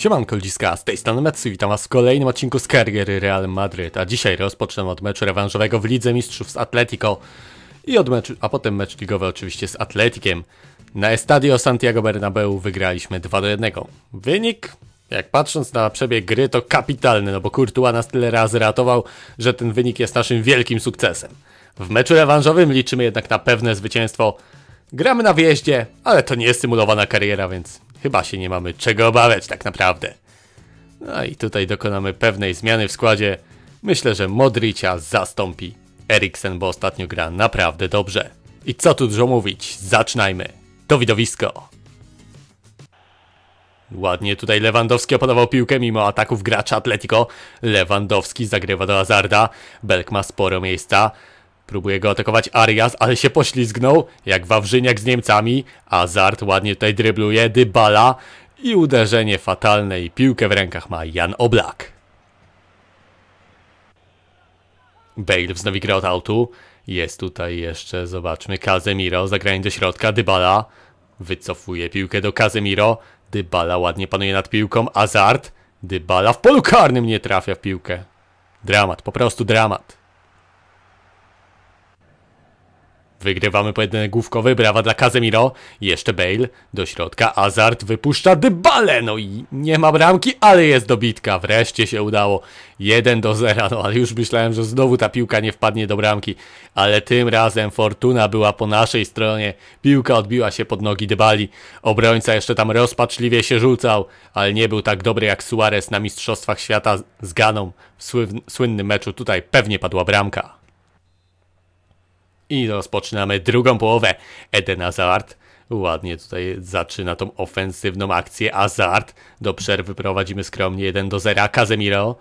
Siemanko ludziska, z tej strony Metsu, witam was w kolejnym odcinku z kariery Real Madryt, a dzisiaj rozpocznę od meczu rewanżowego w Lidze Mistrzów z Atletico i od meczu, a potem mecz ligowy oczywiście z Atletikiem. Na Estadio Santiago Bernabeu wygraliśmy 2 do 1. Wynik, jak patrząc na przebieg gry, to kapitalny, no bo Courtois nas tyle razy ratował, że ten wynik jest naszym wielkim sukcesem. W meczu rewanżowym liczymy jednak na pewne zwycięstwo. Gramy na wyjeździe, ale to nie jest symulowana kariera, więc chyba się nie mamy czego obawiać tak naprawdę. No i tutaj dokonamy pewnej zmiany w składzie. Myślę, że Modricia zastąpi Eriksen, bo ostatnio gra naprawdę dobrze. I co tu dużo mówić, zaczynajmy. To widowisko. Ładnie tutaj Lewandowski opanował piłkę mimo ataków gracza Atletico. Lewandowski zagrywa do Hazarda. Belk ma sporo miejsca. Próbuje go atakować Arias, ale się poślizgnął, jak Wawrzyniak z Niemcami. Hazard ładnie tutaj drybluje, Dybala i uderzenie fatalne i piłkę w rękach ma Jan Oblak. Bale wznowi grę od autu. Jest tutaj jeszcze, zobaczmy, Casemiro, zagranie do środka, Dybala wycofuje piłkę do Casemiro. Dybala ładnie panuje nad piłką, Hazard. Dybala w polu karnym nie trafia w piłkę. Dramat, po prostu dramat. Wygrywamy pojedynek główkowy, brawa dla Casemiro. Jeszcze Bale do środka, Hazard wypuszcza Dybale, no i nie ma bramki, ale jest dobitka. Wreszcie się udało. 1 do 0, no ale już myślałem, że znowu ta piłka nie wpadnie do bramki. Ale tym razem fortuna była po naszej stronie. Piłka odbiła się pod nogi Dybali. Obrońca jeszcze tam rozpaczliwie się rzucał, ale nie był tak dobry jak Suarez na Mistrzostwach Świata z Ganą w słyn- słynnym meczu. Tutaj pewnie padła bramka. I rozpoczynamy drugą połowę. Eden Hazard ładnie tutaj zaczyna tą ofensywną akcję. Hazard do przerwy prowadzimy skromnie 1 do 0. Casemiro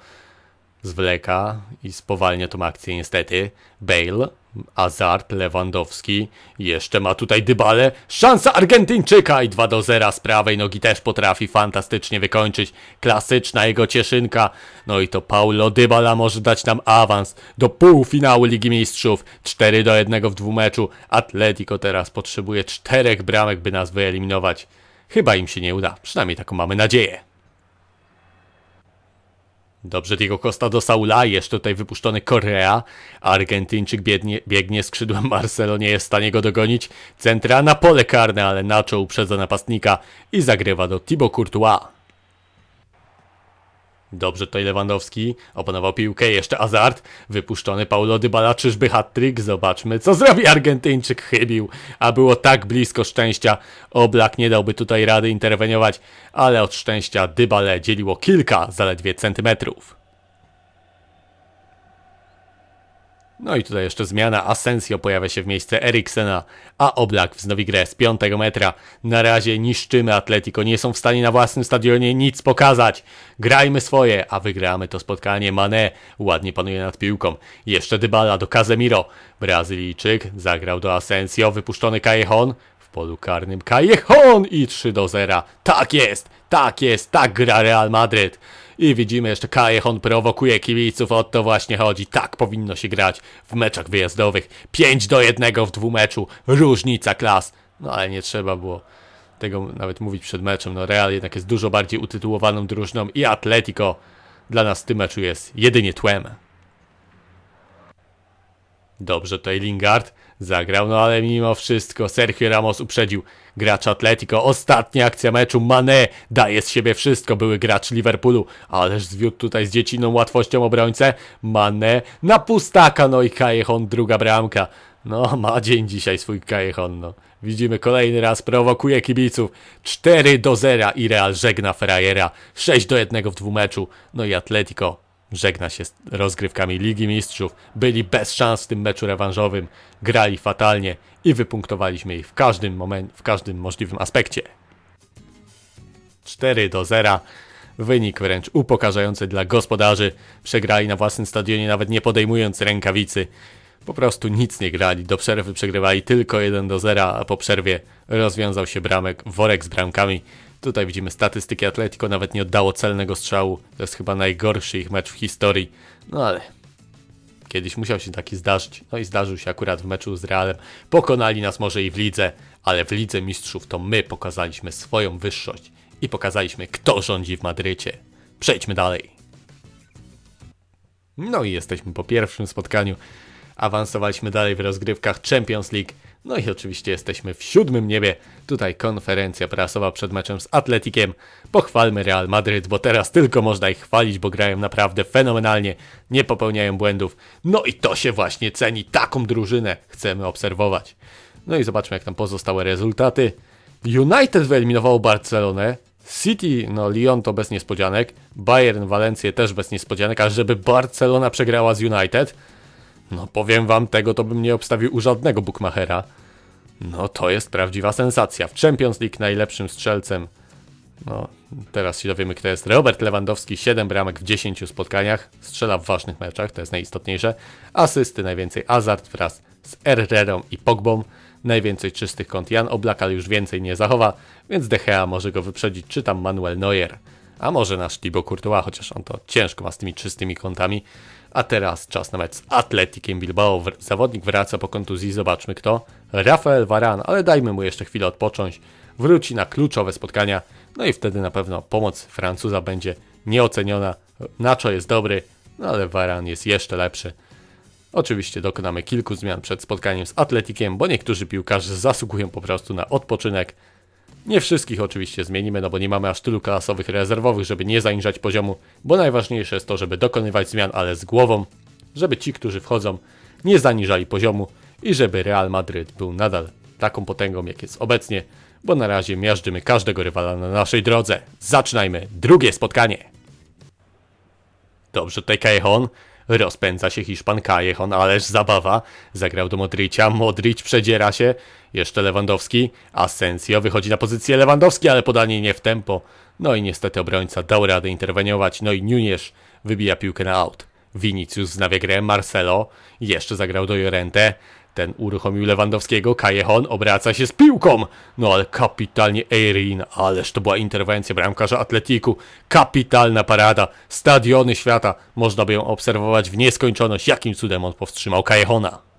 zwleka i spowalnia tą akcję niestety. Bale, Hazard, Lewandowski, jeszcze ma tutaj Dybale, szansa Argentyńczyka i 2 do 0 z prawej nogi też potrafi fantastycznie wykończyć. Klasyczna jego cieszynka. No i to Paulo Dybala może dać nam awans do półfinału Ligi Mistrzów. 4 do 1 w dwumeczu. Atletico teraz potrzebuje czterech bramek, by nas wyeliminować. Chyba im się nie uda, przynajmniej taką mamy nadzieję. Dobrze, Diego Costa do Saula, jeszcze tutaj wypuszczony Korea. Argentyńczyk biegnie, biegnie skrzydłem Marcelo, nie jest w stanie go dogonić. Centra na pole karne, ale Nacho uprzedza napastnika i zagrywa do Thibaut Courtois. Dobrze tutaj Lewandowski, opanował piłkę, jeszcze Hazard, wypuszczony Paulo Dybala, czyżby hat-trick? Zobaczmy, co zrobi Argentyńczyk, chybił, a było tak blisko szczęścia, Oblak nie dałby tutaj rady interweniować, ale od szczęścia Dybale dzieliło kilka zaledwie centymetrów. No i tutaj jeszcze zmiana. Asensio pojawia się w miejsce Eriksena, a Oblak wznowi grę z 5 metra. Na razie niszczymy Atletico, nie są w stanie na własnym stadionie nic pokazać. Grajmy swoje, a wygramy to spotkanie. Mane ładnie panuje nad piłką. Jeszcze Dybala do Casemiro. Brazylijczyk zagrał do Asensio, wypuszczony Callejon. W polu karnym Callejon i 3 do 0. Tak jest, tak jest, tak gra Real Madryt. I widzimy jeszcze Callejon prowokuje kibiców, o to właśnie chodzi. Tak powinno się grać w meczach wyjazdowych. 5 do 1 w dwumeczu, różnica klas. No ale nie trzeba było tego nawet mówić przed meczem. No Real jednak jest dużo bardziej utytułowaną drużyną i Atletico dla nas w tym meczu jest jedynie tłem. Dobrze tutaj Lingard zagrał, no ale mimo wszystko Sergio Ramos uprzedził gracza Atletico. Ostatnia akcja meczu, Mane daje z siebie wszystko, były gracz Liverpoolu, ależ zwiódł tutaj z dziecinną łatwością obrońcę. Mane na pustaka, no i Callejon druga bramka. No, ma dzień dzisiaj swój Callejon, no. Widzimy kolejny raz, prowokuje kibiców. 4 do 0 i Real żegna Ferrajera. 6 do 1 w dwumeczu. No i Atletico żegna się z rozgrywkami Ligi Mistrzów. Byli bez szans w tym meczu rewanżowym, grali fatalnie i wypunktowaliśmy ich w każdym momencie, w każdym możliwym aspekcie. 4 do 0. Wynik wręcz upokarzający dla gospodarzy. Przegrali na własnym stadionie, nawet nie podejmując rękawicy. Po prostu nic nie grali. Do przerwy przegrywali tylko 1 do 0, a po przerwie rozwiązał się bramek, worek z bramkami. Tutaj widzimy statystyki Atletico, nawet nie oddało celnego strzału. To jest chyba najgorszy ich mecz w historii. No ale kiedyś musiał się taki zdarzyć. No i zdarzył się akurat w meczu z Realem. Pokonali nas może i w lidze, ale w lidze mistrzów to my pokazaliśmy swoją wyższość i pokazaliśmy, kto rządzi w Madrycie. Przejdźmy dalej. No i jesteśmy po pierwszym spotkaniu. Awansowaliśmy dalej w rozgrywkach Champions League. No i oczywiście jesteśmy w siódmym niebie. Tutaj konferencja prasowa przed meczem z Atletikiem. Pochwalmy Real Madryt, bo teraz tylko można ich chwalić, bo grają naprawdę fenomenalnie, nie popełniają błędów. No i to się właśnie ceni. Taką drużynę chcemy obserwować. No i zobaczmy jak tam pozostałe rezultaty. United wyeliminowało Barcelonę. City, no Lyon to bez niespodzianek. Bayern, Walencję też bez niespodzianek, a żeby Barcelona przegrała z United, no powiem wam, tego to bym nie obstawił u żadnego bookmachera. No to jest prawdziwa sensacja. W Champions League najlepszym strzelcem, no teraz się dowiemy kto jest, Robert Lewandowski, 7 bramek w 10 spotkaniach, strzela w ważnych meczach, to jest najistotniejsze. Asysty najwięcej Hazard wraz z Herrerą i Pogbą. Najwięcej czystych kąt Jan Oblak, ale już więcej nie zachowa, więc Gea może go wyprzedzić, czy tam Manuel Neuer. A może nasz Thibaut Courtois, chociaż on to ciężko ma z tymi czystymi kątami. A teraz czas na mecz z Atletikiem Bilbao. Zawodnik wraca po kontuzji, zobaczmy kto. Rafael Varane, ale dajmy mu jeszcze chwilę odpocząć. Wróci na kluczowe spotkania, no i wtedy na pewno pomoc Francuza będzie nieoceniona. Nacho jest dobry, no ale Varane jest jeszcze lepszy. Oczywiście dokonamy kilku zmian przed spotkaniem z Atletikiem, bo niektórzy piłkarze zasługują po prostu na odpoczynek. Nie wszystkich oczywiście zmienimy, no bo nie mamy aż tylu klasowych rezerwowych, żeby nie zaniżać poziomu, bo najważniejsze jest to, żeby dokonywać zmian, ale z głową, żeby ci, którzy wchodzą, nie zaniżali poziomu i żeby Real Madryt był nadal taką potęgą, jak jest obecnie, bo na razie miażdżymy każdego rywala na naszej drodze. Zaczynajmy drugie spotkanie. Dobrze, tutaj Callejon. Rozpędza się Hiszpan Callejon, ależ zabawa. Zagrał do Modricia, Modric przedziera się. Jeszcze Lewandowski. Asensio wychodzi na pozycję Lewandowski, ale podanie nie w tempo. No i niestety obrońca dał radę interweniować. No i Nunez wybija piłkę na out. Vinicius wznawia grę, Marcelo jeszcze zagrał do Jorente. Ten uruchomił Lewandowskiego, Callejon obraca się z piłką. No ale kapitalnie Eirin, ależ to była interwencja bramkarza Atletiku. Kapitalna parada, stadiony świata. Można by ją obserwować w nieskończoność, jakim cudem on powstrzymał Callejona.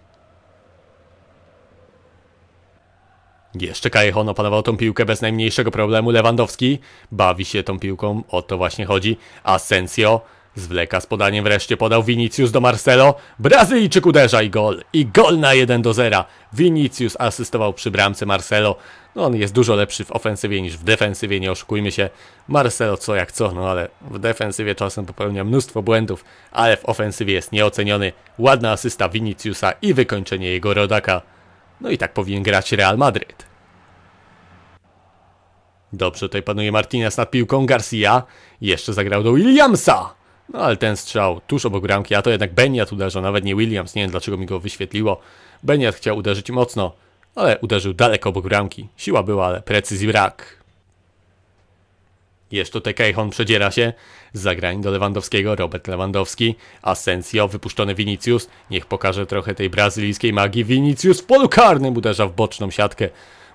Jeszcze Callejon opanował tą piłkę bez najmniejszego problemu. Lewandowski bawi się tą piłką, o to właśnie chodzi. Asensio zwleka z podaniem, wreszcie podał Vinicius do Marcelo. Brazylijczyk uderza i gol. I gol na 1 do 0. Vinicius asystował przy bramce Marcelo. No on jest dużo lepszy w ofensywie niż w defensywie, nie oszukujmy się. Marcelo co jak co, no ale w defensywie czasem popełnia mnóstwo błędów, ale w ofensywie jest nieoceniony. Ładna asysta Viniciusa i wykończenie jego rodaka. No i tak powinien grać Real Madryt. Dobrze, tutaj panuje Martinez nad piłką, Garcia jeszcze zagrał do Williamsa. No ale ten strzał tuż obok bramki, a to jednak Beniat uderzył, nawet nie Williams, nie wiem dlaczego mi go wyświetliło. Beniat chciał uderzyć mocno, ale uderzył daleko obok bramki. Siła była, ale precyzji brak. Jeszcze tutaj Callejon przedziera się. Z zagrań do Lewandowskiego, Robert Lewandowski. Asensio, wypuszczony Vinicius. Niech pokaże trochę tej brazylijskiej magii. Vinicius w polu karnym uderza w boczną siatkę.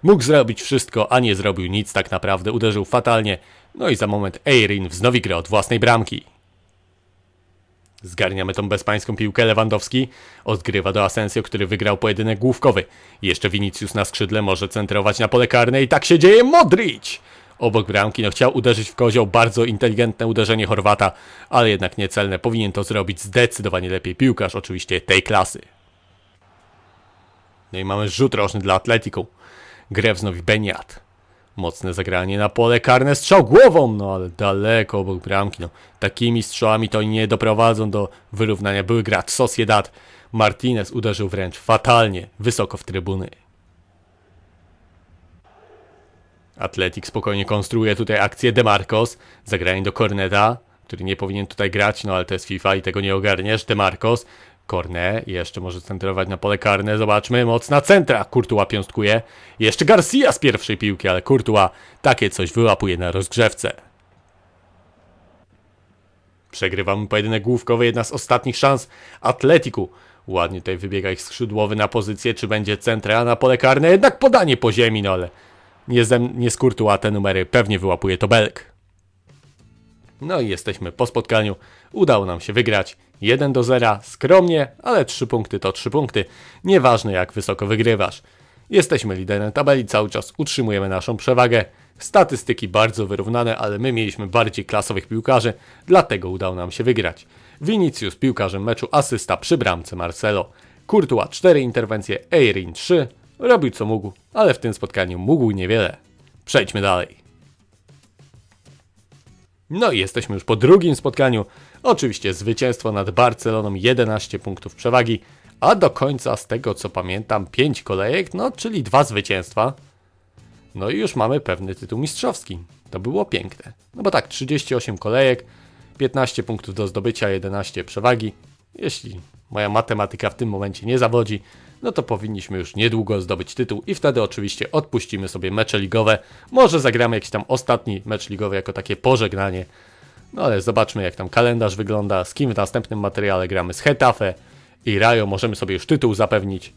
Mógł zrobić wszystko, a nie zrobił nic tak naprawdę. Uderzył fatalnie. No i za moment Eirin wznowi grę od własnej bramki. Zgarniamy tą bezpańską piłkę. Lewandowski odgrywa do Asensio, który wygrał pojedynek główkowy. Jeszcze Vinicius na skrzydle może centrować na pole karne i tak się dzieje. Modric! Obok bramki, no chciał uderzyć w kozioł, bardzo inteligentne uderzenie Chorwata, ale jednak niecelne. Powinien to zrobić zdecydowanie lepiej piłkarz, oczywiście tej klasy. No i mamy rzut rożny dla Atletiku. Grę wznowi Beniat. Mocne zagranie na pole karne, strzał głową, no ale daleko obok bramki. No. Takimi strzałami to nie doprowadzą do wyrównania. Były gracz Sociedad. Martinez uderzył wręcz fatalnie, wysoko w trybuny. Atletik spokojnie konstruuje tutaj akcję Demarcos. Zagranie do Corneta, który nie powinien tutaj grać, no ale to jest FIFA i tego nie ogarniesz. Demarcos, Corne, jeszcze może centrować na pole karne. Zobaczmy, mocna centra. Courtois piąstkuje. Jeszcze Garcia z pierwszej piłki, ale Courtois takie coś wyłapuje na rozgrzewce. Przegrywamy pojedynek główkowy, jedna z ostatnich szans Atletiku. Ładnie tutaj wybiega ich skrzydłowy na pozycję, czy będzie centra na pole karne, jednak podanie po ziemi, no ale nie, zem, nie z Courtois te numery, pewnie wyłapuje to Belk. No i jesteśmy po spotkaniu. Udało nam się wygrać 1 do 0, skromnie, ale 3 punkty to 3 punkty. Nieważne jak wysoko wygrywasz. Jesteśmy liderem tabeli, cały czas utrzymujemy naszą przewagę. Statystyki bardzo wyrównane, ale my mieliśmy bardziej klasowych piłkarzy, dlatego udało nam się wygrać. Vinicius piłkarzem meczu, asysta przy bramce Marcelo. Courtois 4 interwencje, Eirin 3. Robił co mógł, ale w tym spotkaniu mógł niewiele. Przejdźmy dalej. No i jesteśmy już po drugim spotkaniu. Oczywiście zwycięstwo nad Barceloną 11 punktów przewagi, a do końca z tego co pamiętam 5 kolejek, no czyli dwa zwycięstwa. No i już mamy pewny tytuł mistrzowski. To było piękne. No bo tak, 38 kolejek, 15 punktów do zdobycia, 11 przewagi. Jeśli moja matematyka w tym momencie nie zawodzi, no to powinniśmy już niedługo zdobyć tytuł i wtedy oczywiście odpuścimy sobie mecze ligowe. Może zagramy jakiś tam ostatni mecz ligowy jako takie pożegnanie. No ale zobaczmy jak tam kalendarz wygląda, z kim w następnym materiale gramy z Hetafe i Rajo możemy sobie już tytuł zapewnić.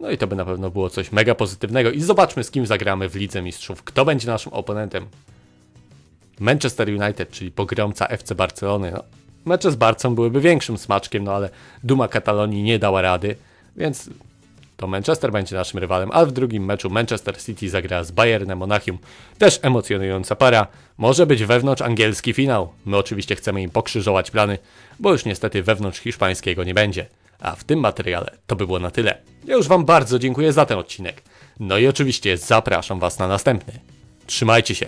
No i to by na pewno było coś mega pozytywnego i zobaczmy z kim zagramy w Lidze Mistrzów. Kto będzie naszym oponentem? Manchester United, czyli pogromca FC Barcelony. No, mecze z Barcą byłyby większym smaczkiem, no ale Duma Katalonii nie dała rady, więc to Manchester będzie naszym rywalem, a w drugim meczu Manchester City zagra z Bayernem Monachium. Też emocjonująca para. Może być wewnątrz angielski finał. My oczywiście chcemy im pokrzyżować plany, bo już niestety wewnątrz hiszpańskiego nie będzie. A w tym materiale to by było na tyle. Ja już Wam bardzo dziękuję za ten odcinek. No i oczywiście zapraszam Was na następny. Trzymajcie się.